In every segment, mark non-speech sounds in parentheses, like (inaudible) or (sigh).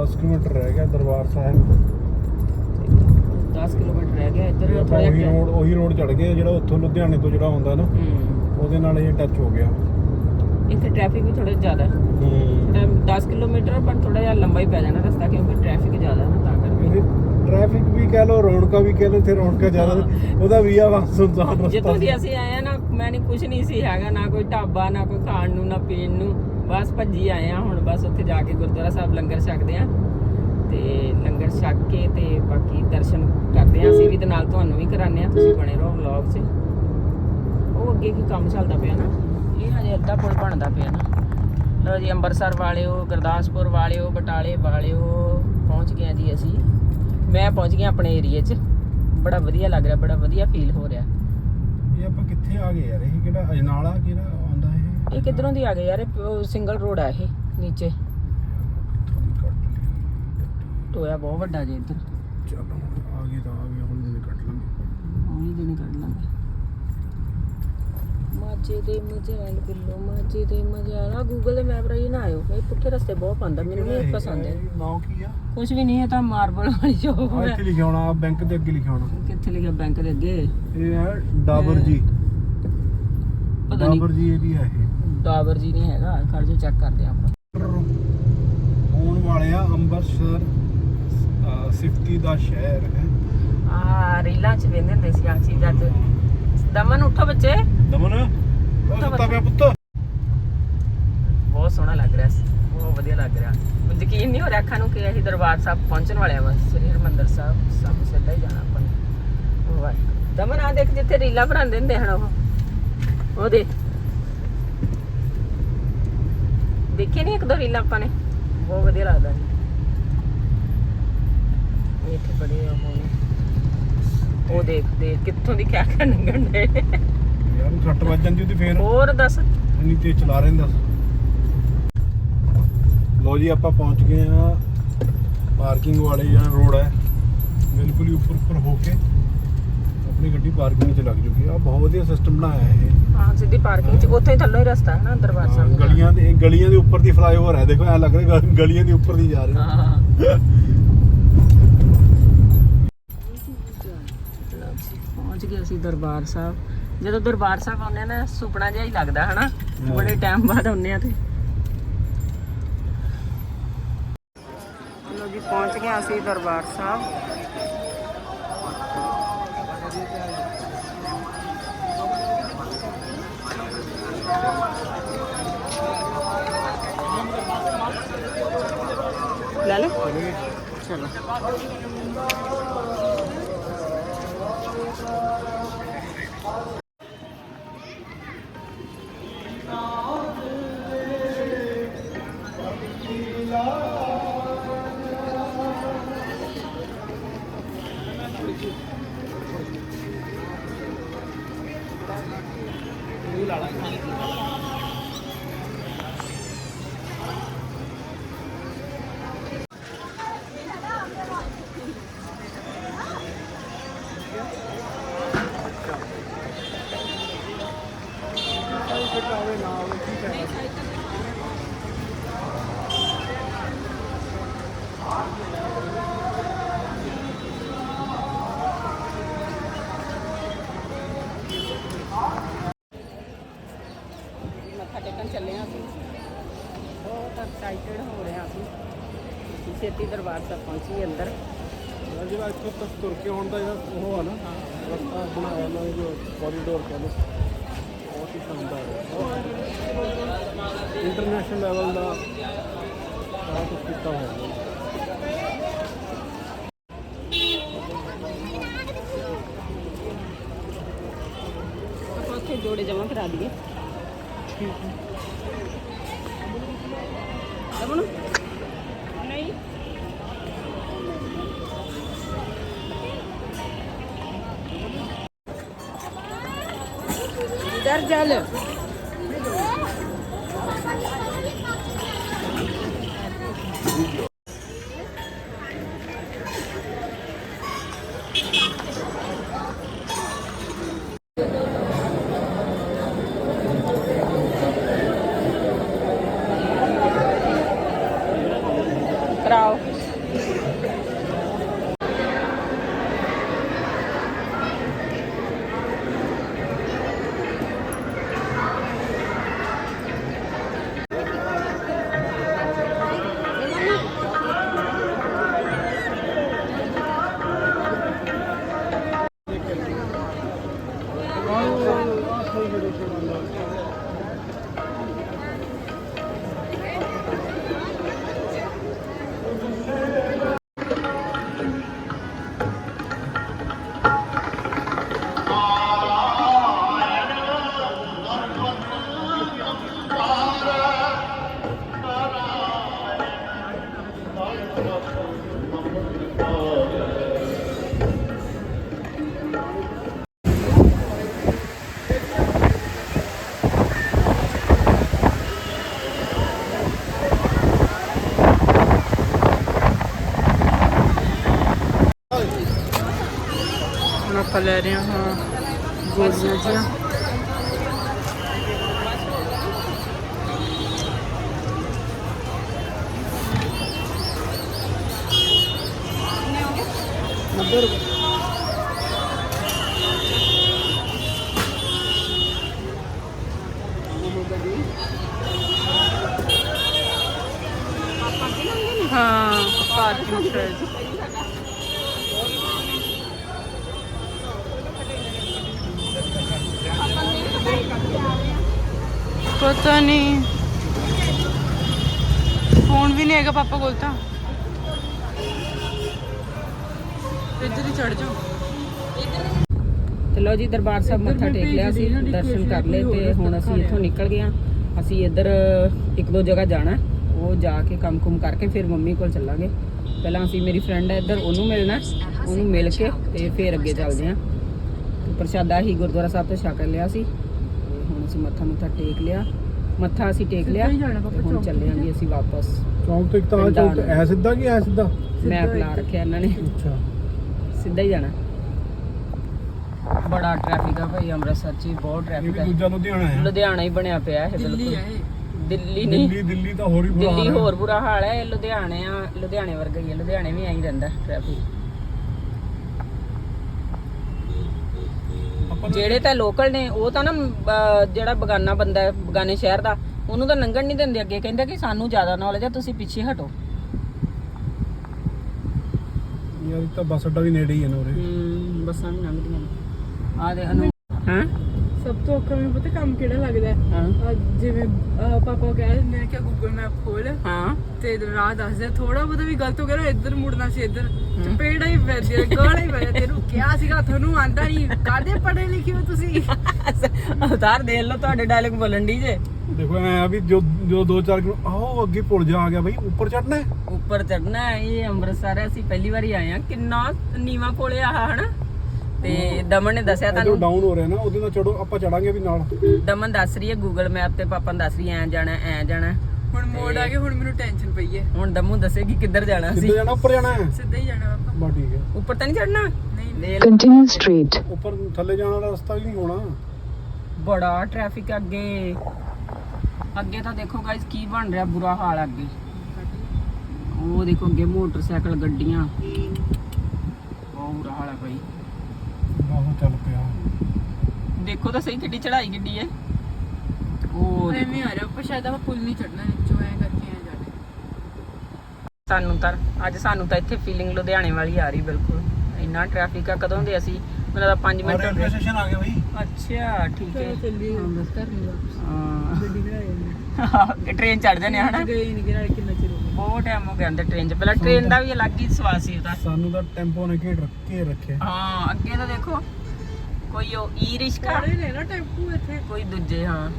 10 kilometre ਰਹਿ ਗਿਆ Darbar Sahib. 10 kilometre ਰਹਿ ਗਿਆ ਇੱਧਰ ਥੋੜਾ ਉਹੀ ਜਿਹਾ ਰੋਡ ਉਹੀ ਰੋਡ ਚੜ ਗਏ ਜਿਹੜਾ ਉੱਥੋਂ ਲੁਧਿਆਣੇ ਤੋਂ ਜਿਹੜਾ ਆਉਂਦਾ ਨਾ। ਹੂੰ। ਉਹਦੇ ਨਾਲ ਇਹ ਟੱਚ ਹੋ ਗਿਆ। ਇੱਥੇ ਟ੍ਰੈਫਿਕ ਵੀ ਥੋੜਾ ਜ਼ਿਆਦਾ। ਹੈ। ਹੂੰ ਥੋੜਾ 10 ਕਿਲੋਮੀਟਰ ਪਰ ਥੋੜਾ ਜਿਹਾ ਲੰਬਾ ਹੀ ਪੈ ਜਾਣਾ ਰਸਤਾ ਕਿਉਂਕਿ ਟ੍ਰੈਫਿਕ ਜ਼ਿਆਦਾ ਹੈ ਨਾ ਤਾਂ ਕਰਕੇ। ਟ੍ਰੈਫਿਕ ਵੀ ਕਹਿ ਲੋ ਰੌਣਕਾਂ ਵੀ ਕਹਿ ਲੋ ਇੱਥੇ ਰੌਣਕਾਂ ਜ਼ਿਆਦਾ ਨੇ। ਉਹਦਾ ਵੀ ਆ ਸੁਨਸਾਨ ਰਸਤਾ ਜਿੱਥੋਂ ਦੀ ਅਸੀਂ ਆਏ ਆ ਨਾ ਮੈਂ ਨਹੀਂ ਕੁਝ ਨਹੀਂ ਸੀ ਹੈਗਾ ਨਾ ਕੋਈ ਢਾਬਾ ਨਾ ਕੋਈ ਖਾਣ ਨੂੰ ਨਾ ਪੀਣ ਨੂੰ। ਬਸ ਭੱਜੀ ਆਏ ਆ, ਹੁਣ ਬਸ ਉੱਥੇ ਜਾ ਕੇ ਗੁਰਦੁਆਰਾ ਸਾਹਿਬ ਲੰਗਰ ਛਕਦੇ ਆ। ਤੇ ਲੰਗਰ ਛਕ ਕੇ ਤੇ ਬਾਕੀ ਦਰਸ਼ਨ ਕਰਦੇ ਆ। ਅਸੀਂ ਵੀ ਤੇ ਨਾਲ ਤੁਹਾਨੂੰ ਵੀ ਕਰਾਉਂਦੇ ਆ, ਤੁਸੀਂ ਬਣੇ ਰਹੋ ਵਲੌਗ 'ਚ। ਉਹ ਅੱਗੇ ਕੀ ਕੰਮ ਚੱਲਦਾ ਪਿਆ ਨਾ? ਇਹ ਹਜੇ ਅੱਧਾ ਪੁਲ ਬਣਦਾ ਪਿਆ ਨਾ। ਲਓ ਜੀ, ਅੰਮ੍ਰਿਤਸਰ ਵਾਲਿਓ, ਗੁਰਦਾਸਪੁਰ ਵਾਲਿਓ, ਬਟਾਲੇ ਵਾਲਿਓ, ਪਹੁੰਚ ਗਏ ਆ ਜੀ ਅਸੀਂ। ਮੈਂ ਪਹੁੰਚ ਗਿਆ ਆਪਣੇ ਏਰੀਏ 'ਚ। ਬੜਾ ਵਧੀਆ ਲੱਗ ਰਿਹਾ, ਬੜਾ ਵਧੀਆ ਫੀਲ ਹੋ ਰਿਹਾ। ਇਹ ਆਪਾਂ ਕਿੱਥੇ ਆ ਗਏ ਯਾਰ? ਇਹ ਕਿਹੜਾ ਅਜਨਾਲਾ ਕਿਹੜਾ? ਇਹ ਕਿੱਧਰੋਂ ਦੀ ਆ ਗਏ ਯਾਰ? ਇਹ ਸਿੰਗਲ ਰੋਡ ਆ ਇਹ ਨੀਚੇ। ਟੋਇਆ ਬਹੁਤ ਵੱਡਾ ਜੇ ਇੱਧਰ। ਚਲੋ ਆ ਗਏ ਤਾਂ ਆ ਗਏ ਹੁਣ ਦਿਨ ਕੱਟ ਲਾਂਗੇ। ਹੌਲੀ ਦਿਨ ਕੱਢ ਲਾਂਗੇ। ਮਾਝੇ ਦੇ ਮਜਾਲ ਬਿੱਲੋ ਮਾਝੇ ਦੇ ਮਜਾਲ ਆ ਗੂਗਲ ਦੇ ਮੈਪ ਰਾਹੀਂ ਨਾ ਆਇਓ। ਇਹ ਪੁੱਠੇ ਰਸਤੇ ਬਹੁਤ ਪਾਉਂਦਾ ਮੈਨੂੰ ਨਹੀਂ ਪਸੰਦ ਹੈ ਨਾਮ ਕੀ ਆ? ਕੁਝ ਵੀ ਨਹੀਂ ਇਹ ਤਾਂ ਮਾਰਬਲ ਵਾਲੀ ਸ਼ੋਪ ਆ। ਹੈ ਇੱਥੇ ਲਿਖਿਆ ਹੋਣਾ ਬੈਂਕ ਦੇ ਅੱਗੇ ਲਿਖਿਆ ਹੋਣਾ। ਕਿੱਥੇ ਲਿਖਿਆ ਬੈਂਕ ਦੇ ਅੱਗੇ? ਇਹ ਹੈ ਡਾਬਰ ਜੀ। ਪਤਾ ਨਹੀਂ ਡਾਬਰ ਜੀ ਏਰੀਆ ਇਹ। ਡਾਬਰ ਜੀ ਨਹੀਂ ਹੈਗਾ ਖੜ ਜੋ ਚੈੱਕ ਕਰਦੇ ਆਪਾਂ। ਹੋਣ ਵਾਲੇ ਆ ਅੰਮ੍ਰਿਤਸਰ ਸਿਫਤੀ ਦਾ ਸ਼ਹਿਰ ਹੈ। ਆ ਰੀਲਾਂ ਚ ਵੇਂਦੇ ਹੁੰਦੇ ਸੀ ਆ ਚੀਜ਼ਾਂ ਚ। ਦਮਨ ਉੱਠੋ ਬੱਚੇ। ਦਮਨ ਉਹ ਸੁੱਤਾ ਪਿਆ ਪੁੱਤ। ਬਹੁਤ ਸੋਹਣਾ ਲੱਗ ਰਿਹਾ ਸੀ ਬਹੁਤ ਵਧੀਆ ਲੱਗ ਰਿਹਾ। ਮੈਨੂੰ ਯਕੀਨ ਨਹੀਂ ਹੋ ਰਿਹਾ ਅੱਖਾਂ ਨੂੰ ਕਿ ਅਸੀਂ ਦਰਬਾਰ ਸਾਹਿਬ ਪਹੁੰਚਣ ਵਾਲੇ ਆ ਬਸ ਸ੍ਰੀ ਹਰਿਮੰਦਰ ਸਾਹਿਬ ਸਭ ਸਿੱਧਾ ਹੀ ਜਾਣਾ ਆਪਾਂ ਨੇ। ਦਮਨ ਆ ਦੇਖ ਜਿੱਥੇ ਰੀਲਾਂ ਬਣਾਉਂਦੇ ਹੁੰਦੇ ਹਨ ਉਹ। ਉਹ ਦੇ ਦੇਖੇ ਨਹੀਂ ਇੱਕ ਦੋ ਰੀਲਾਂ ਆਪਾਂ ਨੇ? ਬਹੁਤ ਵਧੀਆ ਲੱਗਦਾ ਸੀ ਇੱਥੇ ਬੜੇ ਉਹ। ਨੇ ਉਹ ਦੇਖ ਦੇ ਕਿੱਥੋਂ ਦੀ ਕਿਆ ਕਿਆ ਨੰਗਣ ਦੇ ਯਾਰ ਛੱਟ ਵੱਜ ਜਾਂਦੀ ਉਹਦੀ ਫੇਰ। ਹੋਰ ਦੱਸ। ਇੰਨੀ ਤੇਜ਼ ਚਲਾ ਰਹੇ ਦੱਸ। ਲੋ ਜੀ ਆਪਾਂ ਪਹੁੰਚ ਗਏ ਆ ਪਾਰਕਿੰਗ ਵਾਲੇ ਜਿਹੜਾ ਰੋਡ ਹੈ ਬਿਲਕੁਲ ਹੀ ਉੱਪਰ ਉੱਪਰ ਹੋ ਕੇ। ਆਪਣੀ ਗੱਡੀ ਪਾਰਕਿੰਗ 'ਚ ਲੱਗ ਜੂਗੀ ਆ। ਬਹੁਤ ਵਧੀਆ ਸਿਸਟਮ ਬਣਾਇਆ ਹੈ ਇਹ। ਹਾਂ ਸਿੱਧੀ ਪਾਰਕਿੰਗ ਚ। ਉੱਥੇ ਹੀ ਥੱਲੋਂ ਹੀ ਰਸਤਾ ਹੈ ਨਾ ਦਰਬਾਰ ਸਾਹਿਬ ਨੂੰ ਗਲੀਆਂ ਦੇ ਗਲੀਆਂ ਦੇ ਉੱਪਰ ਦੀ ਫਲਾਈਓਵਰ ਹੈ। ਦੇਖੋ ਐ ਲੱਗ ਰਿਹਾ ਗਲੀਆਂ ਦੇ ਉੱਪਰ ਦੀ ਜਾ ਰਹੇ ਹਾਂ ਹਾਂ। ਪਹੁੰਚ ਗਏ ਅਸੀਂ ਦਰਬਾਰ ਸਾਹਿਬ। ਜਦੋਂ ਦਰਬਾਰ ਸਾਹਿਬ ਆਉਂਦੇ ਆ ਨਾ ਸੁਪਨਾ ਜਿਹਾ ਹੀ ਲੱਗਦਾ ਹਨਾ? ਹਾਂ। ਬੜੇ ਟਾਈਮ ਬਾਅਦ ਆਉਂਦੇ ਆ ਤੇ। ਲੋ ਜੀ ਪਹੁੰਚ ਗਏ ਅਸੀਂ ਦਰਬਾਰ ਸਾਹਿਬ। Lalo? Chalo. ਲੈ ਲੈ ਚਲੋ ਮੱਥਾ ਟੇਕਣ ਚੱਲੇ ਹਾਂ ਅਸੀਂ। ਬਹੁਤ ਐਕਸਾਈਟਡ ਹੋ ਰਹੇ ਹਾਂ ਅਸੀਂ। ਅਸੀਂ ਛੇਤੀ ਦਰਬਾਰ ਸਾਹਿਬ ਪਹੁੰਚੀਏ ਅੰਦਰ। ਆ ਜਿਹੜਾ ਇੱਥੋਂ ਤੱਕ ਤੁਰ ਕੇ ਆਉਣ ਦਾ ਜਿਹੜਾ ਉਹ ਆ ਨਾ ਰਸਤਾ ਬਣਾਇਆ ਨਾ ਜੋ ਕੋਰੀਡੋਰ ਕਹਿੰਦੇ। ਬਹੁਤ ਹੀ। ਹੈ ਇੰਟਰਨੈਸ਼ਨਲ ਲੈਵਲ ਦਾ ਸਾਰਾ ਕੁਝ ਕੀਤਾ ਹੋਇਆ ਹੈ। ਆਪਾਂ ਉੱਥੇ ਜੋੜੇ ਜਮਾ ਕਰਾ ਦਈਏ। ਰਮਣ ਨਹੀਂ ચાર ચાલે. uma colherinha, uma gozinha 90 ਰੁਪਏ ਹਾਂ ਪਾਰਕਿੰਗ ਸ਼ਾਇਦ ਪਤਾ ਨਹੀਂ। ਫੋਨ ਵੀ ਨਹੀਂ ਹੈਗਾ ਪਾਪਾ ਕੋਲ ਤਾਂ। ਇੱਧਰ ਹੀ ਚੜ ਜਾਓ। ਤੇ ਲਓ ਜੀ ਦਰਬਾਰ ਸਾਹਿਬ ਮੱਥਾ ਟੇਕ ਲਿਆ ਸੀ ਦਰਸ਼ਨ ਕਰ ਲਏ ਤੇ ਹੁਣ ਅਸੀਂ ਇੱਥੋਂ ਨਿਕਲ ਗਏ ਹਾਂ। ਅਸੀਂ ਇੱਧਰ ਇੱਕ ਦੋ ਜਗ੍ਹਾ ਜਾਣਾ। ਉਹ ਜਾ ਕੇ ਕੰਮ-ਕੁਮ ਕਰਕੇ ਫਿਰ ਮੰਮੀ ਕੋਲ ਚੱਲਾਂਗੇ। ਪਹਿਲਾਂ ਅਸੀਂ ਮੇਰੀ ਫਰੈਂਡ ਹੈ ਇੱਧਰ ਉਹਨੂੰ ਮਿਲਣਾ। ਉਹਨੂੰ ਮਿਲ ਕੇ ਤੇ ਫਿਰ ਅੱਗੇ ਚੱਲਦੇ ਹਾਂ। ਤੇ ਪ੍ਰਸ਼ਾਦਾ ਹੀ ਗੁਰਦੁਆਰਾ ਸਾਹਿਬ ਤੋਂ ਛਕ ਲਿਆ ਸੀ। ਤੇ ਹੁਣ ਅਸੀਂ ਮੱਥਾ ਮੁੱਥਾ ਟੇਕ ਲਿਆ। ਮੱਥਾ ਅਸੀਂ ਟੇਕ ਲਿਆ ਹੁਣ ਚੌਂਕ ਚੱਲੇ ਹਾਂ ਜੀ ਅਸੀਂ ਵਾਪਸ। ਚੌਂਕ ਤੋਂ ਇੱਕ ਤਾਂ ਚੌਂਕ ਐ ਸਿੱਧਾ ਕਿ ਐ ਸਿੱਧਾ? ਮੈਪ ਲਾ ਰੱਖਿਆ ਇਹਨਾਂ ਨੇ। ਅੱਛਾ। ਸਿੱਧਾ ਹੀ ਜਾਣਾ। ਬੜਾ ਟ੍ਰੈਫਿਕ ਆ ਭਾਈ ਅੰਮ੍ਰਿਤਸਰ 'ਚ ਬਹੁਤ ਇਹ ਟ੍ਰੈਫਿਕ ਵੀ ਆ। ਦੂਜਾ ਲੁਧਿਆਣਾ ਹੈ ਲੁਧਿਆਣਾ ਹੀ ਬਣਿਆ ਪਿਆ ਇਹ ਦਿੱਲੀ ਬਿਲਕੁਲ। ਹੈ ਇਹ। ਦਿੱਲੀ ਨਹੀਂ। ਦਿੱਲੀ ਦਿੱਲੀ ਤਾਂ ਹੋਰ ਹੀ ਬੁਰਾ ਦਿੱਲੀ ਹਾਲ ਹੈ। ਹੋਰ ਬੁਰਾ ਹਾਲ ਹੈ ਇਹ ਲੁਧਿਆਣੇ ਆ ਲੁਧਿਆਣੇ ਵਰਗਾ ਹੀ ਹੈ ਲੁਧਿਆਣੇ ਵੀ ਐਂ ਰਹਿੰਦਾ ਟ੍ਰੈਫਿਕ ਆਪਾਂ ਤਾਂ- ਜਿਹੜੇ ਤਾਂ ਲੋਕਲ ਨੇ ਉਹ ਤਾਂ ਨਾ ਅਹ, ਜਿਹੜਾ ਬਗਾਨਾ ਬੰਦਾ ਹੈ ਬਗਾਨੇ ਸ਼ਹਿਰ ਦਾ ਉਹਨੂੰ ਤਾਂ ਲੰਘਣ ਨਹੀਂ ਦਿੰਦੇ ਅੱਗੇ। ਕਹਿੰਦੇ ਕਿ ਸਾਨੂੰ ਜ਼ਿਆਦਾ ਨੌਲੇਜ ਆ ਤੁਸੀਂ ਪਿੱਛੇ ਹਟੋ। ਯਾਰ ਇਹ ਤਾਂ ਬੱਸ ਅੱਡਾ ਵੀ ਨੇੜੇ ਹੀ ਹੈ ਨਾ ਉਰੇ। ਹੂੰ ਬੱਸਾਂ ਵੀ ਲੰਘਦੀਆਂ ਨੇ। ਆ ਦੇ ਅਨੂ ਹਾਂ? ਸਭ ਤੋਂ ਔਖਾ ਮੈਨੂੰ ਪਤਾ ਕੰਮ ਕਿਹੜਾ ਲੱਗਦਾ ਹੈ? ਹਾਂ। ਆਹ ਜਿਵੇਂ ਆਹ ਪਾਪਾ ਕਹਿ ਦਿੰਦੇ ਨੇ ਕਿ ਗੂਗਲ ਮੈਪ ਖੋਲ ਹਾਂ। ਤੇ ਰਾਹ ਦੱਸਦੇ ਥੋੜਾ ਬਹੁਤਾ ਵੀ ਗਲਤ ਹੋ ਗਿਆ ਨਾ ਇੱਧਰ ਮੁੜਨਾ ਸੀ ਇੱਧਰ। ਚਪੇੜਾ ਹੀ। ਪੈਂਦੀ ਹੈ ਗਾਲਾਂ ਹੀ ਪੈ ਤੈਨੂੰ ਕਿਹਾ ਸੀਗਾ ਤੁਹਾਨੂੰ ਆਂਦਾ ਨਹੀਂ ਕਾਦੇ ਪੜੇ ਲਿਖੇ ਹੋ ਤੁਸੀਂ? ਅਵਤਾਰ ਦੇਖ ਲਓ ਤੁਹਾਡੇ ਡਾਇਲੌਗ ਬੋਲਣ ਦੀ ਜੇ। ਦੇਖੋ ਐ ਆ ਵੀ ਜੋ ਜੋ ਦੋ ਚਾਰ ਕਿਲੋ ਆਓ ਅੱਗੇ ਪੁਲ ਜਾ ਆ ਗਿਆ ਬਈ ਉੱਪਰ ਚੜਨਾ ਹੈ। ਉੱਪਰ ਚੜਨਾ ਹੈ ਇਹ ਅੰਮ੍ਰਿਤਸਰ ਹੈ। ਅਸੀਂ ਪਹਿਲੀ ਵਾਰੀ ਆਏ ਆ ਕਿੰਨਾ ਨੀਵਾ ਕੋਲੇ ਆ ਹਨਾ? ਤੇ ਦਮਨ ਨੇ ਦੱਸਿਆ ਤੁਹਾਨੂੰ। ਡਾਊਨ ਹੋ ਰਿਹਾ ਨਾ ਉਹਦੇ ਨਾਲ ਚੜੋ ਆਪਾਂ ਚੜਾਂਗੇ ਵੀ ਨਾਲ। ਦਮਨ ਦੱਸ ਰਹੀ ਹੈ ਗੂਗਲ ਮੈਪ ਤੇ ਪਾਪਾ ਨੂੰ ਦੱਸ ਰਹੀ ਐ ਜਾਣਾ ਐ ਜਾਣਾ। ਹੁਣ ਮੋੜ ਆ ਕੇ ਹੁਣ ਮੈਨੂੰ ਟੈਨਸ਼ਨ ਪਈ ਹੈ। ਹੁਣ ਦਮੂ ਦੱਸੇਗੀ ਕਿੱਧਰ ਜਾਣਾ ਸੀ ਜਾਣਾ? ਉੱਪਰ ਜਾਣਾ ਹੈ? ਸਿੱਧਾ ਹੀ ਜਾਣਾ ਪਾਪਾ ਬਾ ਠੀਕ ਹੈ। ਉੱਪਰ ਤਾਂ ਨਹੀਂ ਚੜਨਾ ਨਹੀਂ Continue straight. ਉੱਪਰ ਥੱਲੇ ਜਾਣ ਵਾਲਾ ਰਸਤਾ ਵੀ ਨਹੀਂ ਹੋਣਾ। ਬੜਾ ਟ੍ਰੈਫਿਕ ਅੱਗੇ। ਅੱਗੇ ਤਾਂ ਦੇਖੋ ਗਾਇਸ ਕੀ ਬਣ ਰਿਹਾ ਬੁਰਾ ਹਾਲ ਆ ਅੱਗੇ। ਉਹ ਦੇਖੋ ਅੱਗੇ ਮੋਟਰਸਾਈਕਲ ਗੱਡੀਆਂ। ਬਹੁਤ ਬੁਰਾ ਹਾਲ ਹੈ ਭਾਈ ਆਹੋ ਚੱਲ ਪਿਆ। ਦੇਖੋ ਤਾਂ ਸਹੀ ਕਿੱਡੀ ਚੜਾਈ ਕਿੱਡੀ ਹੈ ਉਹ। ਐਵੇਂ ਆ ਰਿਹਾ ਉੱਪਰ ਸ਼ਾਇਦ ਆਪਾਂ ਪੁੱਲ ਨਹੀਂ ਚੜਨਾ ਨੀਚੋਂ ਐ ਕਰਕੇ ਐ ਜਾਣਾ। ਸਾਨੂੰ ਤਾਂ ਅੱਜ ਸਾਨੂੰ ਤਾਂ ਇੱਥੇ ਫੀਲਿੰਗ ਲੁਧਿਆਣੇ ਵਾਲੀ ਆ ਰਹੀ ਬਿਲਕੁਲ। ਇੰਨਾ ਟ੍ਰੈਫਿਕ ਆ ਕਦੋਂ ਦੇ ਅਸੀਂ? ਮੈਨੂੰ ਤਾਂ 5 ਮਿੰਟ ਰੇਲਵੇ ਸਟੇਸ਼ਨ ਆ ਗਿਆ ਬਈ। ਅੱਛਾ ਠੀਕ ਹੈ ਚਲੋ ਚੱਲੀਏ। ਬਸ ਕਰ ਲਈ ਵਾਪਸ। ਹਾਂ। ਗੱਡੀ ਜਾਂਦੇ। ਟ੍ਰੇਨ ਚੜ ਜਾਂਦੇ ਆ ਹਨਾ? ਗਏ ਨਹੀਂ ਕਿਹੜਾ ਕਿੰਨਾ ਚਿਰ ਹੋ ਗਿਆ ਬਹੁਤ ਟਾਈਮ ਹੋ ਗਿਆ ਅੰਦਰ ਟ੍ਰੇਨ 'ਚ। ਪਹਿਲਾਂ ਟ੍ਰੇਨ ਦਾ ਵੀ ਅਲੱਗ ਹੀ ਸਵਾਦ ਸੀ ਉਹਦਾ। ਸਾਨੂੰ ਤਾਂ ਟੈਂਪੋ ਨੇ ਘੇਰ ਰੱਖੇ ਰੱਖਿਆ। ਹਾਂ ਅੱਗੇ ਤਾਂ ਦੇਖੋ ਕੋਈ ਉਹ ਈ ਰਿਸ਼ਕਾ ਕਾੜੇ ਨੇ ਨਾ ਟੈਂਪੂ ਇੱਥੇ। ਕੋਈ ਦੂਜੇ ਹਾਂ।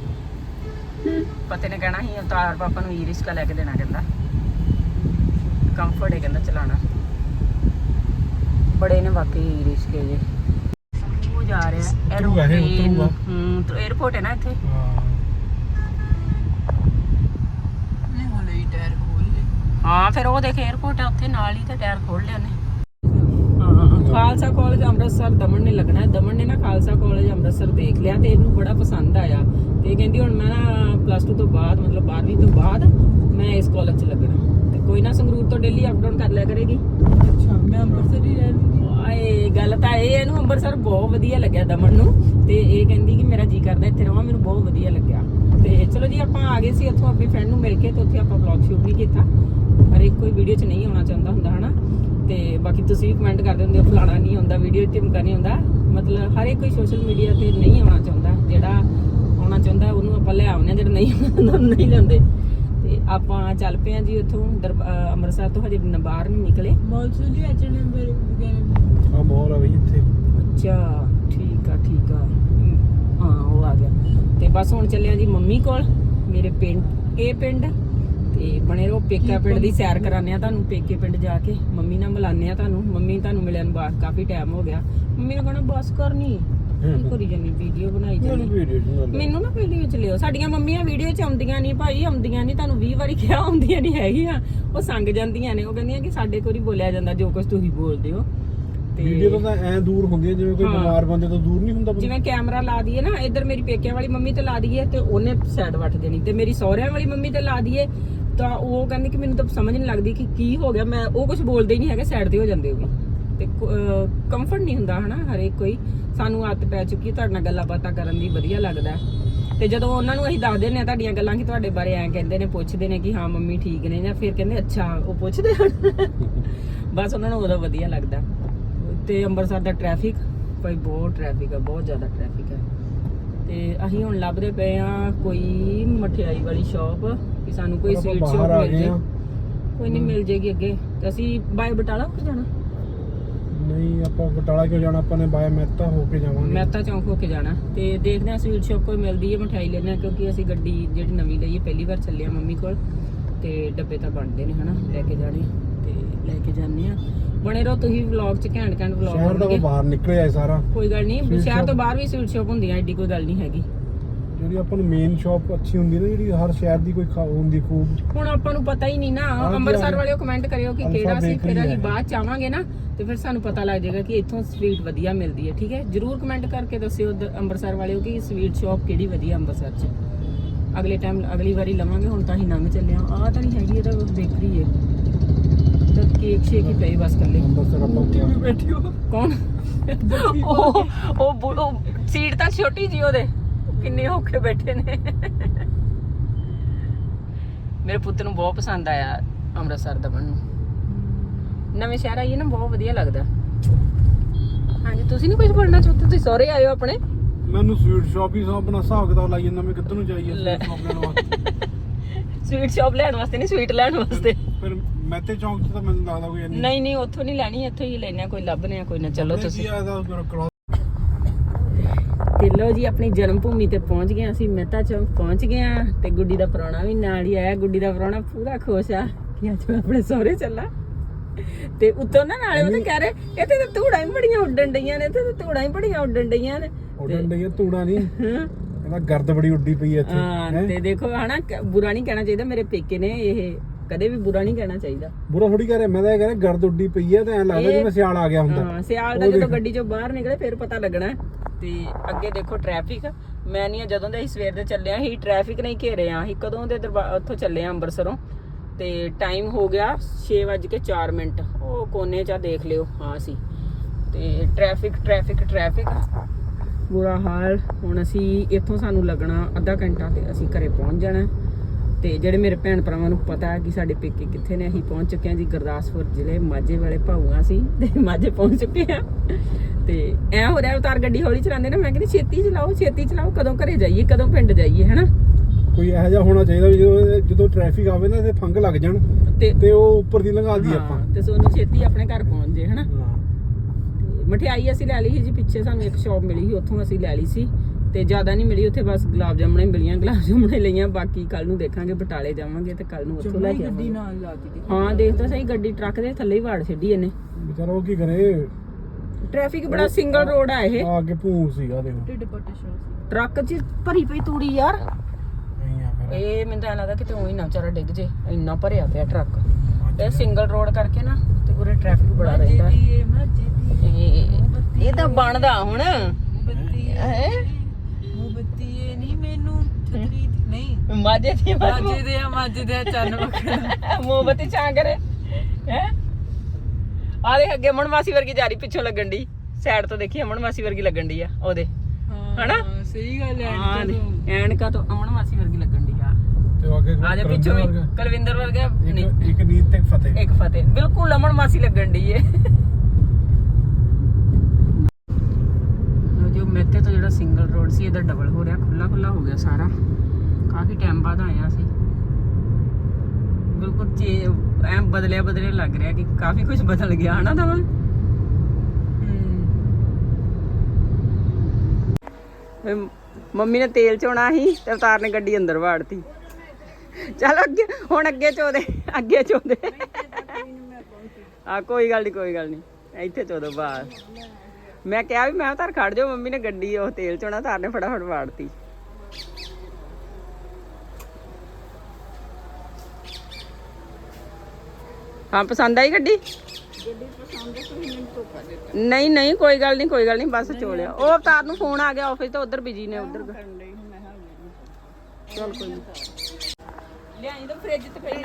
ਪਤੇ ਨੇ ਕਹਿਣਾ ਸੀ ਅਵਤਾਰ ਪਾਪਾ ਨੂੰ ਈ ਰਿਸ਼ਕਾ ਲੈ ਕੇ ਦੇਣਾ ਕਹਿੰਦਾ। ਕੰਫਰਟ ਹੈ ਕਹਿੰਦਾ ਚਲਾਣਾ ਬੜੇ ਨੇ ਵਾਕਈ ਈ ਰਿਸ਼ਕੇ ਜੇ। ਉਹ ਜਾ ਰਿਹਾ। ਉਤਰੂਗਾ। ਹੂੰ ਤੇ 에어ਪੋਰਟ ਹੈ ਨਾ ਇੱਥੇ? ਹਾਂ ਨਹੀਂ ਹਲੇ ਹੀ ਟਾਇਰ ਖੋਲ ਲੈ ਹਾਂ। ਫਿਰ ਉਹ ਦੇਖ 에어ਪੋਰਟ ਹੈ ਉੱਥੇ ਨਾਲ ਹੀ ਤਾਂ ਟਾਇਰ ਖੋਲ ਲਿਆ ਉਹਨੇ। ਹਾਂ। ਖਾਲਸਾ ਕਾਲਜ ਅੰਮ੍ਰਿਤਸਰ ਦਮਨ ਨੇ ਲੱਗਣਾ। ਹੈ। ਦਮਨ ਨੇ ਨਾ ਖਾਲਸਾ ਕਾਲਜ ਅੰਮ੍ਰਿਤਸਰ ਦੇਖ ਲਿਆ ਤੇ ਇਹਨੂੰ ਬੜਾ ਪਸੰਦ ਆਇਆ। ਤੇ ਇਹ ਕਹਿੰਦੀ ਹੁਣ ਮੈਂ ਨਾ ਪਲੱਸ 2 ਤੋਂ ਬਾਅਦ ਮਤਲਬ 12ਵੀਂ ਤੋਂ ਬਾਅਦ ਮੈਂ ਇਸ ਕਾਲਜ 'ਚ ਲੱਗਣਾ। ਤੇ ਕੋਈ ਨਾ ਸੰਗਰੂਰ ਤੋਂ ਡੇਲੀ ਅਪ ਡਾਊਨ ਕਰ ਲਿਆ ਕਰੇਗੀ। ਅੱਛਾ ਮੈਂ ਅੰਮ੍ਰਿਤਸਰ ਹੀ ਰਹਿ ਲੂੰਗੀ। ਆਏ ਗੱਲ ਤਾਂ ਇਹ ਇਹਨੂੰ ਅੰਮ੍ਰਿਤਸਰ ਬਹੁਤ ਵਧੀਆ ਲੱਗਿਆ ਦਮਨ ਨੂੰ। ਤੇ ਇਹ ਕਹਿੰਦੀ ਕਿ ਮੇਰਾ ਜੀ ਕਰਦਾ ਇੱਥੇ ਰਹਾਂ ਮੈਨੂੰ ਬਹੁਤ ਵਧੀਆ ਲੱਗਿਆ। ਤੇ ਚਲੋ ਜੀ ਆਪਾਂ ਆ ਗਏ ਸੀ ਉੱਥੋਂ ਆਪਣੀ ਫਰੈਂਡ ਨੂੰ ਮਿਲ ਕੇ ਤੇ ਉੱਥੇ ਆਪਾਂ ਵਲੌਗ ਸ਼ੂਟ ਨਹੀਂ ਕੀਤਾ। ਪਰ ਇੱਕ ਕੋਈ ਵੀਡੀਓ 'ਚ ਨਹੀਂ ਆਉਣਾ ਚਾਹੁੰਦਾ ਹੁੰਦਾ ਹਨਾ? ਤੇ ਬਾਕੀ ਤੁਸੀਂ ਵੀ ਕਮੈਂਟ ਕਰਦੇ ਹੁੰਦੇ ਹੋ ਫਲਾਣਾ ਨਹੀਂ ਹੁੰਦਾ ਵੀਡੀਓ ਟਿਮਕਾ ਨਹੀਂ ਹੁੰਦਾ ਮਤਲਬ ਹਰ ਇੱਕ ਕੋਈ ਸੋਸ਼ਲ ਮੀਡੀਆ ਤੇ ਨਹੀਂ ਆਉਣਾ ਚਾਹੁੰਦਾ। ਜਿਹੜਾ ਆਉਣਾ ਚਾਹੁੰਦਾ ਉਹਨੂੰ ਆਪਾਂ ਲੈ ਆਉਂਦੇ ਹਾਂ ਜਿਹੜਾ ਨਹੀਂ ਆਉਂਦਾ ਉਹਨੂੰ ਨਹੀਂ ਲੈਂਦੇ ਤੇ ਆਪਾਂ ਚੱਲ ਪਏ ਹਾਂ ਜੀ ਉੱਥੋਂ ਅੰਮ੍ਰਿਤਸਰ ਤੋਂ ਹਜੇ ਬਾਹਰ ਨਹੀਂ ਨਿਕਲੇ। ਮੌਲਸੂਨ ਦੀ ਐਚਐਨਐਮ ਵਗੈਰਾ ਆ ਮੋਲ ਆ ਬਈ ਇੱਥੇ। ਅੱਛਾ ਠੀਕ ਆ ਠੀਕ ਆ। ਹਾਂ ਉਹ ਆ ਗਿਆ। ਤੇ ਬਸ ਹੁਣ ਚੱਲਿਆ ਜੀ ਮੰਮੀ ਕੋਲ ਮੇਰੇ ਪਿੰਡ ਇਹ ਪਿੰਡ। ਤੇ ਬਣੇ ਰਹੋ ਪੇਕਾ ਪਿੰਡ ਦੀ ਸੈਰ ਕਰਾਉਂਦੇ ਆ ਤੁਹਾਨੂੰ ਪੇਕੇ ਪਿੰਡ ਜਾ ਕੇ। ਮੰਮੀ ਨਾਲ ਮਿਲਾਉਂਦੇ ਆ ਤੁਹਾਨੂੰ। ਮੰਮੀ ਤੁਹਾਨੂੰ ਮਿਲਿਆ ਨੂੰ ਬਾਅਦ ਕਾਫੀ ਟਾਈਮ ਹੋ ਗਿਆ। ਮੰਮੀ ਨੇ ਕਹਣਾ ਬਸ ਕਰਨੀ ਕੀ ਕਰੀ ਜਾਨੀ ਵੀਡੀਓ ਬਣਾਈ ਜਾਨੀ। ਮੈਨੂੰ ਨਾ ਵੀਡੀਓ ਚ ਲਿਓ। ਸਾਡੀਆਂ ਮੰਮੀਆਂ ਵੀਡੀਓ ਚ ਆਉਂਦੀਆਂ ਨਹੀਂ ਭਾਈ ਆਉਂਦੀਆਂ ਨਹੀਂ ਤੁਹਾਨੂੰ 20 ਵਾਰੀ ਕਿਹਾ ਆਉਂਦੀਆਂ ਨਹੀਂ ਹੈਗੀਆਂ। ਉਹ ਸੰਗ ਜਾਂਦੀਆਂ ਨੇ। ਉਹ ਕਹਿੰਦੀਆਂ ਕਿ ਸਾਡੇ ਕੋਲ ਹੀ ਬੋਲਿਆ ਜਾਂਦਾ ਜੋ ਕੁਝ ਤੁਸੀਂ ਬੋਲਦੇ ਹੋ। ਵੀਡੀਓ ਤੋਂ ਐ ਦੂਰ ਹੁੰਦੀ ਹੈ ਜਿਵੇਂ ਕੋਈ। ਬਿਮਾਰ ਬੰਦੇ ਤੋਂ ਦੂਰ ਨਹੀਂ ਹੁੰਦਾ। ਜਿਵੇਂ ਕੈਮਰਾ ਲਾ ਦਈਏ ਨਾ ਇੱਧਰ ਮੇਰੀ ਪੇਕਿਆਂ ਵਾਲੀ ਮੰਮੀ ਤੇ ਲਾ ਦਈਏ ਤੇ ਉਹਨੇ ਸਾਈਡ ਵੱਟ ਦੇਣੀ। ਤੇ ਮੇਰੀ ਸਹੁਰਿਆਂ ਵਾਲੀ ਮੰਮੀ ਤੇ ਲਾ ਦਈਏ। ਤਾਂ ਉਹ ਕਹਿੰਦੀ ਕਿ ਮੈਨੂੰ ਤਾਂ ਸਮਝ ਨਹੀਂ ਲੱਗਦੀ ਕਿ ਕੀ ਹੋ ਗਿਆ। ਮੈਂ ਉਹ ਕੁਝ ਬੋਲਦੇ ਹੀ ਨਹੀਂ ਹੈਗੇ ਸਾਈਡ ਤੇ ਹੋ ਜਾਂਦੇ ਉਹ ਵੀ। ਤੇ ਕੰਫਰਟ ਨਹੀਂ ਹੁੰਦਾ ਹਨਾ ਹਰੇਕ ਕੋਈ। ਸਾਨੂੰ ਆਦਤ ਪੈ ਚੁੱਕੀ ਹੈ ਤੁਹਾਡੇ ਨਾਲ ਗੱਲਾਂ ਬਾਤਾਂ ਕਰਨ ਦੀ ਵਧੀਆ ਲੱਗਦਾ। ਹੈ। ਤੇ ਜਦੋਂ ਉਹਨਾਂ ਨੂੰ ਅਸੀਂ ਦੱਸ ਦਿੰਦੇ ਆ ਤੁਹਾਡੀਆਂ ਗੱਲਾਂ ਕਿ ਤੁਹਾਡੇ ਬਾਰੇ ਐਂ ਕਹਿੰਦੇ ਨੇ ਪੁੱਛਦੇ ਨੇ ਕਿ ਹਾਂ ਮੰਮੀ ਠੀਕ ਨੇ ਜਾਂ ਫਿਰ ਕਹਿੰਦੇ ਅੱਛਾ ਉਹ ਪੁੱਛਦੇ ਹਨ (laughs) ਬਸ ਉਹਨਾਂ ਨੂੰ ਉਹਦਾ ਵਧੀਆ ਲੱਗਦਾ। ਤੇ ਅੰਮ੍ਰਿਤਸਰ ਦਾ ਟ੍ਰੈਫਿਕ ਭਾਈ ਬਹੁਤ ਟ੍ਰੈਫਿਕ ਆ ਬਹੁਤ ਜ਼ਿਆਦਾ ਟ੍ਰੈਫਿਕ ਹੈ ਤੇ ਅਸੀਂ ਹੁਣ ਲੱਭਦੇ ਪਏ ਆ ਕੋਈ ਮਠਿਆਈ ਵਾਲੀ ਸ਼ਾਪ ਕਿ ਸਾਨੂੰ ਕੋਈ ਆਪਾਂ ਸਵੀਟ ਬਾਹਰ ਸ਼ਾਪ ਆ ਮਿਲ ਗਏ ਜੇ। ਆ। ਕੋਈ ਨਹੀਂ ਮਿਲ ਜੇਗੀ ਅੱਗੇ। ਤੇ ਅਸੀਂ ਬਾਈ ਬਟਾਲਾ ਹੋ ਕੇ ਜਾਣਾ? ਨਹੀਂ ਆਪਾਂ ਬਟਾਲਾ ਕਿਉਂ ਜਾਣਾ? ਆਪਾਂ ਨੇ ਬਾਇਆ ਮਹਿਤਾ ਹੋ ਕੇ ਜਾਵਾਂਗੇ। ਮਹਿਤਾ ਚੌਂਕ ਹੋ ਕੇ ਜਾਣਾ। ਤੇ ਦੇਖਦੇ ਆ ਸਵੀਟ ਸ਼ਾਪ ਕੋਈ ਮਿਲਦੀ ਹੈ ਮਠਿਆਈ ਲੈਣੇ ਆ ਕਿਉਂਕਿ ਅਸੀਂ ਗੱਡੀ ਜਿਹੜੀ ਨਵੀਂ ਲਈ ਹੈ ਪਹਿਲੀ ਵਾਰ ਚੱਲੇ ਆ ਮੰਮੀ ਕੋਲ। ਤੇ ਡੱਬੇ ਤਾਂ ਬਣਦੇ ਨੇ ਹਨਾ? ਲੈ ਕੇ ਜਾਣੇ। ਤੇ ਲੈ ਕੇ ਜਾਂਦੇ ਆ ਬਣੇ ਰਹੋ ਤੁਸੀਂ ਵਲੌਗ ਚ ਘੈਂਟ ਘੈਂਟ ਵਲੌਗ ਸ਼ਹਿਰ ਦਾ ਬਾਹਰ ਨਿਕਲਿਆ ਇਹ ਸਾਰਾ। ਕੋਈ ਗੱਲ ਨਹੀਂ ਸ਼ਹਿਰ। ਤੋਂ ਬਾਹਰ ਵੀ ਸਵੀਟ ਸ਼ਾਪ ਹੁੰਦੀਆਂ ਐਡੀ ਕੋਈ ਗੱਲ ਨਹੀਂ ਹੈਗੀ। ਜਿਹੜੀ ਆਪਾਂ ਨੂੰ ਮੇਨ ਸ਼ਾਪ ਅੱਛੀ ਹੁੰਦੀ ਨਾ ਜਿਹੜੀ ਹਰ ਸ਼ਹਿਰ ਦੀ ਕੋਈ ਖਾ- ਹੁੰਦੀ ਖੂਬ ਹੁਣ ਆਪਾਂ ਨੂੰ ਪਤਾ ਹੀ ਨਹੀਂ ਨਾ। ਹਾਂਜੀ, ਅੰਮ੍ਰਿਤਸਰ ਹਾਂਜੀ। ਵਾਲਿਓ ਕਮੈਂਟ ਕਰਿਓ ਕਿ ਕਿਹੜਾ ਸੀ bakery ਅਸੀਂ ਹੈ। ਬਾਅਦ ਚ ਆਵਾਂਗੇ ਨਾ ਤੇ ਫਿਰ ਸਾਨੂੰ ਪਤਾ ਲੱਗ ਜਾਏਗਾ ਕਿ ਇੱਥੋਂ ਸਵੀਟ ਵਧੀਆ ਮਿਲਦੀ ਹੈ ਠੀਕ ਹੈ? ਜਰੂਰ ਕਮੈਂਟ ਕਰਕੇ ਦੱਸਿਓ ਉੱਧਰ ਅੰਮ੍ਰਿਤਸਰ ਵਾਲਿਓ ਕਿ ਸਵੀਟ ਸ਼ਾਪ ਕਿਹੜੀ ਵਧੀਆ ਅੰਮ੍ਰਿਤਸਰ ਚ। ਅਗਲੇ ਟਾਈਮ ਅਗਲੀ ਵਾਰੀ ਲਵਾਂਗੇ ਹੁਣ ਤਾਂ ਅਸੀਂ ਲੰਘ ਚੱਲੇ ਆ ਆਹ ਤਾਂ ਨਹੀਂ ਹੈਗੀ ਇਹਦਾ ਬੇਕਰੀ ਹੈ। ਤਾਂ ਕੇਕ ਸ਼ੇਕ ਹੀ ਪਏ ਬਸ ਕੱਲੇ ਅੰਮ੍ਰਿਤਸਰ ਆਪਾਂ ਬੈਠੀ ਹੋ ਕੌਣ? ਉਹ ਉਹ ਬੁ- ਉਹ ਸੀਟ ਤਾਂ ਛੋਟੀ ਜੀ ਉਹਦੇ। ਕਿੰਨੇ ਔਖੇ ਬੈਠੇ ਨੇ। ਮੇਰੇ ਪੁੱਤ ਨੂੰ ਬਹੁਤ ਪਸੰਦ ਆਇਆ ਅੰਮ੍ਰਿਤਸਰ ਦਾ ਨੂੰ। ਨਵੇਂ ਸ਼ਹਿਰ ਆਈਏ ਨਾ ਬਹੁਤ ਵਧੀਆ ਲੱਗਦਾ। ਹਾਂਜੀ ਤੁਸੀਂ ਨਹੀਂ ਕੁਝ ਬੋਲਣਾ ਚਾਹੁੰਦੇ? ਤੁਸੀਂ ਸਹੁਰੇ ਆਏ ਹੋ ਆਪਣੇ? ਮੈਨੂੰ ਸਵੀਟ ਸ਼ਾਪ ਹੀ ਸਭ ਆਪਣਾ ਹਿਸਾਬ ਕਿਤਾਬ ਲਾਈ ਜਾਂਦਾ ਮੈਂ ਕਿੱਧਰ ਨੂੰ ਜਾਈਏ। ਸਵੀਟ ਸ਼ਾਪ ਲੈਣ ਵਾਸਤੇ। ਸਵੀਟ ਸ਼ਾਪ ਲੈਣ ਵਾਸਤੇ ਨਹੀਂ ਸਵੀਟ ਲੈਣ ਵਾਸਤੇ। ਫਿਰ ਮਹਿਤੇ ਚੌਂਕ 'ਚ ਤਾਂ ਮੈਨੂੰ ਲੱਗਦਾ ਕੋਈ ਨਹੀਂ ਨਹੀਂ ਉੱਥੋਂ ਨਹੀਂ ਲੈਣੀ ਇੱਥੋਂ ਹੀ ਲੈਣੇ ਆ ਕੋਈ ਲੱਭਨੇ ਆ ਕੋਈ ਨਾ। ਚਲੋ ਤੁਸੀਂ। ਤੇ ਲੋ ਜੀ ਆਪਣੀ ਜਨਮ ਭੂਮੀ ਤੇ ਪਹੁੰਚ ਗਏ ਅਸੀਂ ਮਹਿਤਾ ਚੌਂਕ ਪਹੁੰਚ ਗਏ ਆ ਤੇ ਗੁੱਡੀ ਦਾ ਪ੍ਰਾਹੁਣਾ ਵੀ ਨਾਲ ਹੀ ਆਇਆ। ਗੁੱਡੀ ਦਾ ਪ੍ਰਾਹੁਣਾ ਪੂਰਾ ਖੁਸ਼ ਆ ਕਿ ਅੱਜ ਮੈਂ ਆਪਣੇ ਸਹੁਰੇ ਚੱਲਾਂ। ਤੇ ਉੱਤੋਂ ਨਾ ਨਾਲੇ ਉਹ ਤਾਂ ਕਹਿ ਰਹੇ ਇੱਥੇ ਤਾਂ ਧੂੜਾਂ ਹੀ ਬੜੀਆਂ ਉੱਡਣ ਡਈਆਂ ਨੇ ਇੱਥੇ ਤਾਂ ਧੂੜਾਂ ਹੀ ਬੜੀਆਂ ਉੱਡਣ ਡਈਆਂ ਨੇ। ਉੱਡਣ ਡਈ ਆ ਧੂੜਾ ਨਹੀਂ। ਹਾਂ। ਇਹਦਾ ਗਰਦ ਬੜੀ ਉੱਡੀ ਪਈ ਆ ਇੱਥੇ ਹਾਂ? ਤੇ ਦੇਖੋ ਹਨਾ ਬੁਰਾ ਨਹੀਂ ਕਹਿਣਾ ਚਾਹੀਦਾ ਮੇਰੇ ਪੇਕੇ ਨੇ ਇਹ ਕਦੇ ਵੀ ਬੁਰਾ ਨਹੀਂ ਕਹਿਣਾ ਚਾਹੀਦਾ। ਬੁਰਾ ਥੋੜੀ ਕਹਿ ਰਿਹਾ ਮੈਂ ਤਾਂ ਇਹ ਕਹਿ ਰਿਹਾ ਗਰਦ ਉੱਡੀ ਪਈ ਆ ਤੇ ਐਂ ਲੱਗਦਾ ਜਿਵੇਂ ਸਿਆਲ ਆ ਗਿਆ ਹੁੰਦਾ। ਹਾਂ ਸਿਆਲ ਦਾ ਜਦੋਂ ਗੱਡੀ ਚੋਂ ਬਾਹਰ ਨਿਕਲੇ ਫਿਰ ਪਤਾ ਲੱਗਣਾ। ਤੇ ਅੱਗੇ ਦੇਖੋ ਟ੍ਰੈਫਿਕ ਮੈਂ ਨਹੀਂ ਜਦੋਂ ਦੇ ਅਸੀਂ ਸਵੇਰ ਦੇ ਚੱਲੇ ਆ, ਅਸੀਂ ਟ੍ਰੈਫਿਕ ਨਹੀਂ ਘੇਰੇ ਆ। ਅਸੀਂ ਕਦੋਂ ਦੇ ਦਰਬਾ- ਉੱਥੋਂ ਚੱਲੇ ਆ ਅੰਮ੍ਰਿਤਸਰੋਂ। ਤੇ ਟਾਈਮ ਹੋ ਗਿਆ 6:04 ਮਿੰਟ। ਉਹ ਕੋਨੇ 'ਚ ਆ, ਦੇਖ ਲਿਓ। ਹਾਂ ਸੀ ਤੇ ਟ੍ਰੈਫਿਕ ਟ੍ਰੈਫਿਕ ਟ੍ਰੈਫਿਕ ਬੁਰਾ ਹਾਲ। ਹੁਣ ਅਸੀਂ ਇੱਥੋਂ ਸਾਨੂੰ ਲੱਗਣਾ ਅੱਧਾ ਘੰਟਾ ਤੇ ਅਸੀਂ ਘਰੇ ਪਹੁੰਚ ਜਾਣਾ। ਤੇ ਜਿਹੜੇ ਮੇਰੇ ਭੈਣ ਭਰਾਵਾਂ ਨੂੰ ਪਤਾ ਹੈ ਕਿ ਸਾਡੇ ਪੇਕੇ ਕਿੱਥੇ ਨੇ ਅਸੀਂ ਪਹੁੰਚ ਚੁੱਕੇ ਹਾਂ ਜੀ ਗੁਰਦਾਸਪੁਰ ਜ਼ਿਲ੍ਹੇ ਮਾਝੇ ਵਾਲੇ ਭਾਊਆਂ ਸੀ ਤੇ ਮਾਝੇ ਪਹੁੰਚ ਚੁੱਕੇ ਆ ਤੇ ਐ ਹੋ ਰਿਹਾ ਉਤਾਰ ਗੱਡੀ ਹੌਲੀ ਚਲਾਉਂਦੇ ਨਾ ਮੈਂ ਕਹਿੰਦੀ ਛੇਤੀ ਚਲਾਓ ਛੇਤੀ ਚਲਾਓ ਕਦੋਂ ਘਰੇ ਜਾਈਏ ਕਦੋਂ ਪਿੰਡ ਜਾਈਏ ਹਨਾ? ਕੋਈ ਇਹੋ ਜਿਹਾ ਹੋਣਾ ਚਾਹੀਦਾ ਵੀ ਜਦੋਂ ਜਦੋਂ ਟ੍ਰੈਫਿਕ ਆਵੇ ਨਾ ਤੇ ਫੰਗ ਲੱਗ ਜਾਣ ਤੇ ਉਹ ਉੱਪਰ ਦੀ ਲੰਘਾ ਦੀ ਆਪਾਂ। ਹਾਂ, ਤੇ ਸੋਨੂੰ ਛੇਤੀ ਆਪਣੇ ਘਰ ਪਹੁੰਚ ਜੇ ਹਨਾ? ਹਾਂ। ਮਠਿਆਈ ਅਸੀਂ ਲੈ ਲਈ ਸੀ ਜੀ ਪਿੱਛੇ ਸਾਨੂੰ ਇੱਕ ਸ਼ਾਪ ਮਿਲੀ ਸੀ ਉੱਥੋਂ ਅਸੀਂ ਲੈ ਲਈ ਸੀ। ਤੇ ਜ਼ਿਆਦਾ ਨਹੀਂ ਮਿਲੀ ਉੱਥੇ ਬਸ ਗੁਲਾਬ ਜਾਮਣੇ ਮਿਲੀਆਂ ਗੁਲਾਬ ਜਾਮਣੇ ਲਈਆਂ ਬਾਕੀ ਕੱਲ ਨੂੰ ਦੇਖਾਂਗੇ ਬਟਾਲੇ ਜਾਵਾਂਗੇ ਤੇ ਕੱਲ ਨੂੰ ਉੱਥੋਂ ਲੈ ਕੇ ਗੱਡੀ ਆਵਾਂਗੇ। ਨਾਲ ਲਾਤੀ ਤੇ ਹਾਂ ਦੇਖ ਤਾਂ ਸਹੀ ਗੱਡੀ ਟਰੱਕ ਦੇ ਥੱਲੇ ਹੀ ਵਾੜ ਛੱਡੀ ਇਹਨੇ। ਵਿਚਾਰਾ ਉਹ ਕੀ ਕਰੇ? ਟ੍ਰੈਫਿਕ ਬੜਾ ਸਿੰਗਲ ਰੋਡ ਆ ਇਹ। ਆ ਅੱਗੇ ਭੂੰ ਸੀਗਾ ਦੇਖੋ। ਢਿੱਡ ਪੱਟ ਸ਼ੋ ਸੀ। ਟਰੱਕ 'ਚ ਭਰੀ ਪਈ ਤੂੜੀ ਯਾਰ। ਨਹੀਂ ਆ ਫਿਰ। ਇਹ ਮੈਨੂੰ ਤਾਂ ਲੱਗਦਾ ਕਿਤੇ ਉਹੀ ਨਾ ਵਿਚਾਰਾ ਡਿੱਗ ਜੇ ਇੰਨਾ ਭਰਿਆ ਪਿਆ ਟਰੱਕ। ਇਹ ਸਿੰਗਲ ਰੋਡ ਕਰਕੇ ਨਾ ਤੇ ਉਰੇ ਟ੍ਰੈਫਿਕ ਬੜਾ ਰਹਿੰਦਾ। ਇਹ ਮੱਜੀ ਦੀ ਇਹ ਇਹ ਤਾਂ ਬਣਦਾ ਹੁਣ। ਬੱਤੀ ਹੈ ਉਹ ਬੱਤੀ ਇਹ ਨਹੀਂ ਮੈਨੂੰ ਛਤਰੀ ਦੀ ਨਹੀਂ। ਮਾਝੇ ਦੀ ਬਸ ਮਾਝੇ ਦੇ ਆ ਮਾਝੇ ਦੇ ਆ ਚੰਨ ਪਕੜ ਮੋਮਬਤੀ ਛਾਂ ਕਰੇ। ਹੈ? ਆ ਦੇਖ ਅੱਗੇ ਅਮਨ ਮਾਸੀ ਵਰਗੀ ਜਾਰੀ ਪਿੱਛੋਂ ਲੱਗਣ ਦੀ ਸਾਈਡ ਤੋਂ ਦੇਖੀ ਅਮਨ ਮਾਸੀ ਵਰਗੀ ਲੱਗਣ ਦੀ ਆ ਉਹਦੇ। ਹਨਾ? ਹਾਂ, ਸਹੀ ਗੱਲ ਹੈ ਹਾਂ ਐਨਕਾਂ ਤੋਂ। ਐਨਕਾ ਤੋਂ ਅਮਨ ਮਾਸੀ ਵਰਗੀ ਲੱਗਣ ਦੀ ਆ। ਤੇ ਉਹ ਅੱਗੇ ਆ ਜਾ ਪਿੱਛੋਂ ਵੀ ਕੁਲਵਿੰਦਰ ਵਰਗਾ ਨਹੀਂ। ਇੱਕ ਇੱਕ ਨੀਤ ਤੇ ਇੱਕ ਫਤਿਹ। ਇੱਕ ਫਤਿਹ। ਬਿਲਕੁਲ ਅਮਨ ਮਾਸੀ ਲੱਗਣ ਦੀ ਏ ਲਓ ਜੋ ਮੇਤੇ ਤੋਂ ਜਿਹੜਾ ਸਿੰਗਲ ਰੋਡ ਸੀ ਇਹਦਾ ਡਬਲ ਹੋ ਰਿਹਾ ਖੁੱਲਾ ਖੁੱਲਾ ਹੋ ਗਿਆ ਸਾਰਾ। ਕਾਫੀ ਟਾਈਮ ਬਾਅਦ ਆਇਆ ਸੀ। ਬਿਲਕੁਲ ਚੇ ਐ ਬਦਲਿਆ ਬਦਲਿਆ ਲੱਗ ਰਿਹਾ ਕਿ ਕਾਫੀ ਕੁਝ ਬਦਲ ਗਿਆ ਹਨਾ ਦਮਨ ਮੰਮੀ ਨੇ ਤੇਲ ਚੋਣਾ ਸੀ ਤੇ ਅਵਤਾਰ ਨੇ ਗੱਡੀ ਅੰਦਰ ਵਾੜਤੀ। ਚੱਲ ਅੱਗੇ ਹੁਣ ਅੱਗੇ ਚੋਦੇ ਅੱਗੇ ਚੋਦੇ। ਆ ਕੋਈ ਗੱਲ ਨਹੀਂ ਕੋਈ ਗੱਲ ਨਹੀਂ ਇੱਥੇ ਚੋਦੋ ਬਾਹਰ। ਮੈਂ ਕਿਹਾ ਵੀ ਮੈਂ ਧਰ ਖੜ ਜਾਓ ਮੰਮੀ ਨੇ ਗੱਡੀ ਉਹ ਤੇਲ ਚੋਣਾ ਤਾਰ ਨੇ ਫਟਾਫਟ ਵਾੜਤੀ। ਹਾਂ ਪਸੰਦ ਆਈ ਗੱਡੀ? ਨਹੀਂ ਨਹੀਂ ਕੋਈ ਗੱਲ ਨਹੀਂ ਕੋਈ ਗੱਲ ਨਹੀਂ ਬਸ ਚੋਲਿਆ। ਉਹ ਅਵਤਾਰ ਨੂੰ ਫੋਨ ਆ ਗਿਆ ਆਫਿਸ ਤੋਂ ਉਧਰ ਬਿਜ਼ੀ ਨੇ ਉਧਰ ਚਲ ਕੋਈ ਨਹੀਂ। ਲਿਆਈ ਤਾਂ ਫ੍ਰਿਜ ਤੇ ਪਈ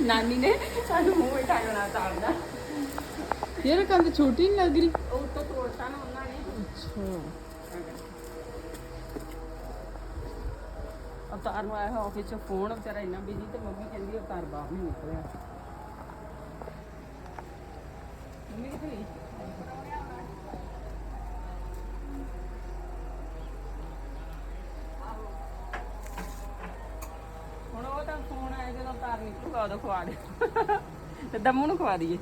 ਨਾਨੀ ਨੇ ਸਾਨੂੰ ਮੂੰਹ ਬਿਠਾਇਆ ਨਾ ਤਾਰਦਾ ਯਾਰ ਕੰਦ ਛੋਟੀ ਨਹੀਂ ਲੱਗ ਰਹੀ? ਉਹ ਤੋਂ ਤੋੜਤਾ ਨਾ ਉਹਨਾਂ ਨੇ। ਅਵਤਾਰ ਨੂੰ ਆਇਆ ਆਫਿਸ ਚ ਫੋਨ ਵਿਚਾਰਾ ਇੰਨਾ ਬਿਜ਼ੀ ਤੇ ਮੰਮੀ ਕਹਿੰਦੀ ਅਵਤਾਰ ਬਾਹਰ ਨਹੀਂ ਨਿਕਲਿਆ। ਮੰਮੀ ਕਿੱਥੇ ਗਈ? ਹੁਣ ਉਹ ਤਾਂ ਫੋਨ ਆਇਆ ਜਦੋਂ ਅਵਤਾਰ ਨਿਕਲੂਗਾ, ਉਦੋਂ ਖਵਾ ਦੇ। ਤੇ ਦਮੂ ਨੂੰ ਖਵਾ ਦਈਏ।